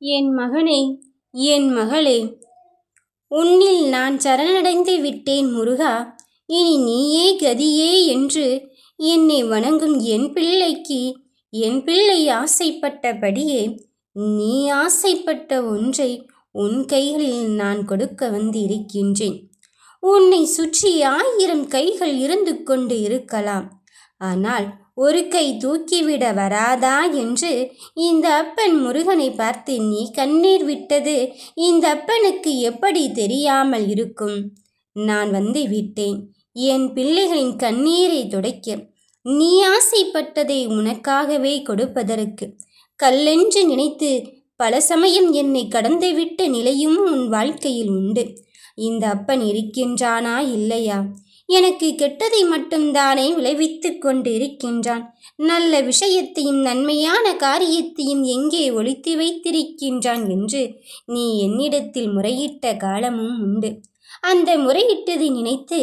என் மகனே என் மகளே. உன்னில் நான் சரணடைந்து விட்டேன் முருகா. இனி நீயே கதியே என்று என்னை வணங்கும் என் பிள்ளைக்கு என் பிள்ளை ஆசைப்பட்டபடியே நீ ஆசைப்பட்ட ஒன்றை உன் கைகளில் நான் கொடுக்க வந்திருக்கின்றேன். உன்னை சுற்றி ஆயிரம் கைகள் இருந்து கொண்டு இருக்கலாம். ஆனால் ஒரு கை தூக்கிவிட வராதா என்று இந்த அப்பன் முருகனை பார்த்து நீ கண்ணீர் விட்டது இந்த அப்பனுக்கு எப்படி தெரியாமல் இருக்கும்? நான் வந்து விட்டேன். என் பிள்ளைகளின் கண்ணீரை துடைக்க. நீ ஆசைப்பட்டதை உனக்காகவே கொடுப்பதற்கு. கல்லென்று நினைத்து பல சமயம் என்னை கடந்துவிட்ட நிலையும் உன் வாழ்க்கையில் உண்டு. இந்த அப்பன் இருக்கின்றானா இல்லையா? எனக்கு கெட்டதை மட்டும்தானே விளைவித்து கொண்டிருக்கின்றான். நல்ல விஷயத்தையும் நன்மையான காரியத்தையும் எங்கே ஒழித்து வைத்திருக்கின்றான் என்று நீ என்னிடத்தில் முறையிட்ட காலமும் உண்டு. அந்த முறையிட்டதை நினைத்து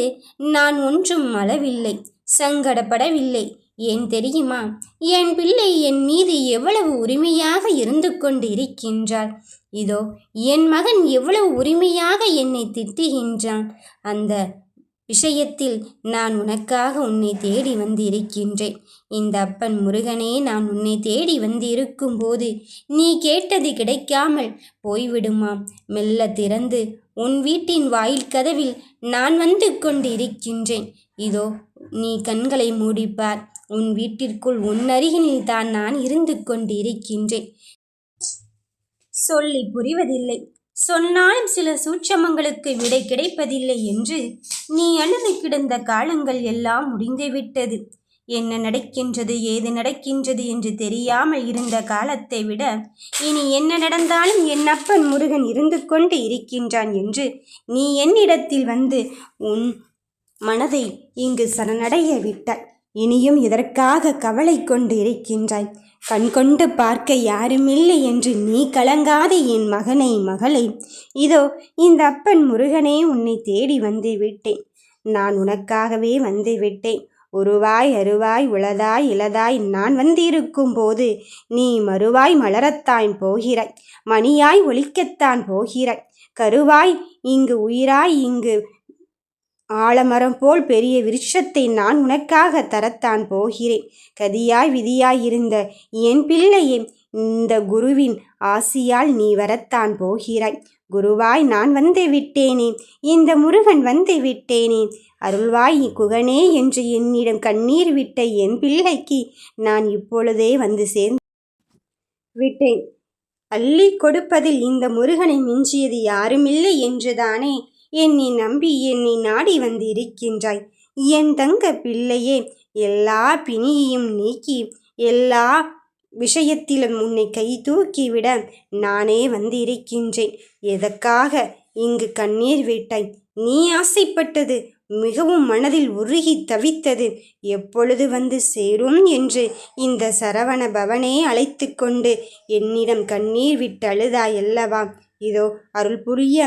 நான் ஒன்றும் அளவில்லை சங்கடப்படவில்லை. ஏன் தெரியுமா? என் பிள்ளை என் மீது எவ்வளவு உரிமையாக இருந்து கொண்டு இருக்கின்றாள் இதோ என் மகன் எவ்வளவு உரிமையாக என்னை திட்டுகின்றான். அந்த விஷயத்தில் நான் உனக்காக உன்னை தேடி வந்து இருக்கின்றேன் இந்த அப்பன் முருகனே நான் உன்னை தேடி வந்து இருக்கும்போது நீ கேட்டது கிடைக்காமல் போய்விடுமாம் மெல்ல திறந்து உன் வீட்டின் வாயில் கதவில் நான் வந்து கொண்டு இருக்கின்றேன் இதோ நீ கண்களை மூடிப்பார். உன் வீட்டிற்குள் உன் அருகினில் தான் நான் இருந்து கொண்டு இருக்கின்றேன் சொல்லி புரிவதில்லை. சொன்னாலும் சில சூட்சமங்களுக்கு விடை கிடைப்பதில்லை என்று நீ அழுது கிடந்த காலங்கள் எல்லாம் முடிந்துவிட்டது என்ன நடக்கின்றது ஏது நடக்கின்றது என்று தெரியாமல் இருந்த காலத்தை விட இனி என்ன நடந்தாலும் என் அப்பன் முருகன் இருந்து கொண்டு இருக்கின்றான் என்று நீ என்னிடத்தில் வந்து உன் மனதை இங்கு சரணடைய விட்டாய். இனியும் இதற்காக கவலை கொண்டு இருக்கின்றாய். கண் கொண்டு பார்க்க யாருமில்லை என்று நீ கலங்காத என் மகனை மகளை. இதோ இந்த அப்பன் முருகனே உன்னை தேடி வந்து விட்டேன். நான் உனக்காகவே வந்து விட்டேன். உருவாய் அருவாய் உளதாய் இளதாய் நான் வந்திருக்கும் போது நீ மறுவாய் மலரத்தான் போகிறாய். மணியாய் ஒழிக்கத்தான் போகிறாய். கருவாய் இங்கு உயிராய் இங்கு ஆலமரம் போல் பெரிய விருட்சத்தை நான் உனக்காக தரத்தான் போகிறேன். கதியாய் விதியாயிருந்த என் பிள்ளையே இந்த குருவின் ஆசியால் நீ வரத்தான் போகிறாய். குருவாய் நான் வந்து விட்டேனே இந்த முருகன் வந்து விட்டேனே. அருள்வாய் குகனே என்று என்னிடம் கண்ணீர் விட்ட என் பிள்ளைக்கு நான் இப்பொழுதே வந்து சேர்ந்து விட்டேன். அள்ளி கொடுப்பதில் இந்த முருகனை மிஞ்சியது யாருமில்லை என்றுதானே என்னை நம்பி என்னை நாடி வந்து இருக்கின்றாய் என் தங்க பிள்ளையே எல்லா பிணியையும் நீக்கி எல்லா விஷயத்திலும் உன்னை கை தூக்கிவிட நானே வந்து இருக்கின்றேன் எதற்காக இங்கு கண்ணீர் விட்டாய்? நீ ஆசைப்பட்டது மிகவும் மனதில் உருகி தவித்தது எப்பொழுது வந்து சேரும் என்று இந்த சரவண பவனே அழைத்து கொண்டு என்னிடம் கண்ணீர் விட்டு அழுதாய் அல்லவா? இதோ அருள் புரிய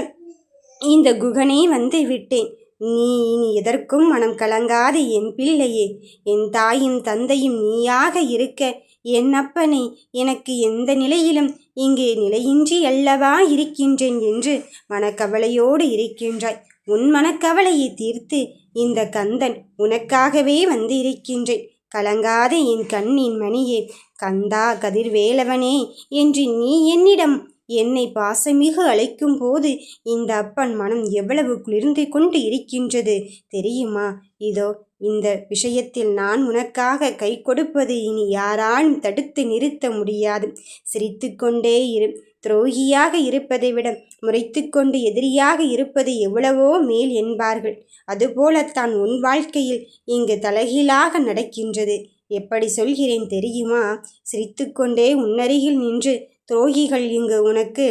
இந்த குகனே வந்து விட்டேன். நீ இனி எதற்கும் மனம் கலங்காத என் பிள்ளையே. என் தாயும் தந்தையும் நீயாக இருக்க. என் அப்பனே எனக்கு எந்த நிலையிலும் இங்கே நிலையின்றி அல்லவா இருக்கின்றேன் என்று மனக்கவலையோடு இருக்கின்றாய். உன் மனக்கவலையை தீர்த்து இந்த கந்தன் உனக்காகவே வந்து இருக்கின்றேன். கலங்காத என் கண்ணின் மணியே. கந்தா கதிர்வேலவனே என்று நீ என்னிடம் என்னை பாசமிகு அழைக்கும் போது இந்த அப்பன் மனம் எவ்வளவு குளிர்ந்து கொண்டு இருக்கின்றது தெரியுமா? இதோ இந்த விஷயத்தில் நான் உனக்காக கை கொடுப்பது இனி யாராலும் தடுத்து நிறுத்த முடியாது. சிரித்து கொண்டே இரு. துரோகியாக இருப்பதை விட முறைத்து கொண்டு எதிரியாக இருப்பது எவ்வளவோ மேல் என்பார்கள். அதுபோலத்தான் உன் வாழ்க்கையில் இங்கு தலைகீழாக நடக்கின்றது. எப்படி சொல்கிறேன் தெரியுமா? சிரித்துக்கொண்டே உன்னருகில் நின்று துரோகிகள் இங்கு உனக்கு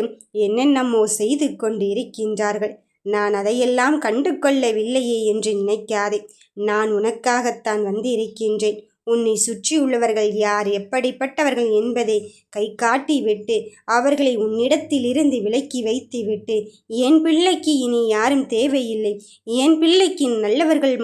என்னென்னமோ செய்து கொண்டு இருக்கின்றார்கள் நான் அதையெல்லாம் கண்டு கொள்ளவில்லையே என்று நினைக்காதே. நான் உனக்காகத்தான் வந்து இருக்கின்றேன் உன்னை சுற்றியுள்ளவர்கள் யார் எப்படிப்பட்டவர்கள் என்பதை கை காட்டி விட்டு அவர்களை உன்னிடத்திலிருந்து விலக்கி வைத்து விட்டு என் பிள்ளைக்கு இனி யாரும் தேவையில்லை. என் பிள்ளைக்கு நல்லவர்கள்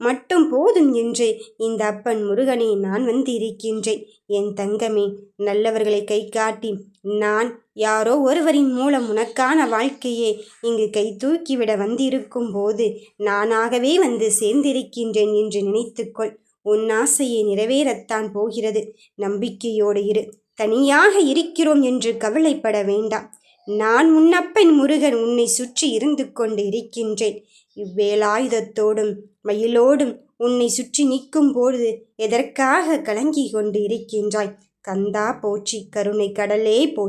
மட்டும் போதும் என்று இந்த அப்பன் முருகனே நான் வந்து இருக்கின்றேன் என் தங்கமே நல்லவர்களை கை காட்டி நான் யாரோ ஒருவரின் மூலம் உனக்கான வாழ்க்கையே இங்கு கை தூக்கிவிட வந்திருக்கும் போது நானாகவே வந்து சேர்ந்திருக்கின்றேன் என்று நினைத்துக்கொள். உன் ஆசையை நிறைவேறத்தான் போகிறது. நம்பிக்கையோடு இரு. தனியாக இருக்கிறோம் என்று கவலைப்பட வேண்டாம். நான் உன்னப்பன் முருகன் உன்னை சுற்றி இருந்து கொண்டு இருக்கின்றேன். இவ்வேலாயுதத்தோடும் மயிலோடும் உன்னை சுற்றி நிற்கும் பொழுது எதற்காக கலங்கி கொண்டு இருக்கின்றாய்? கந்தா போற்றி கருணை கடலே போற்றி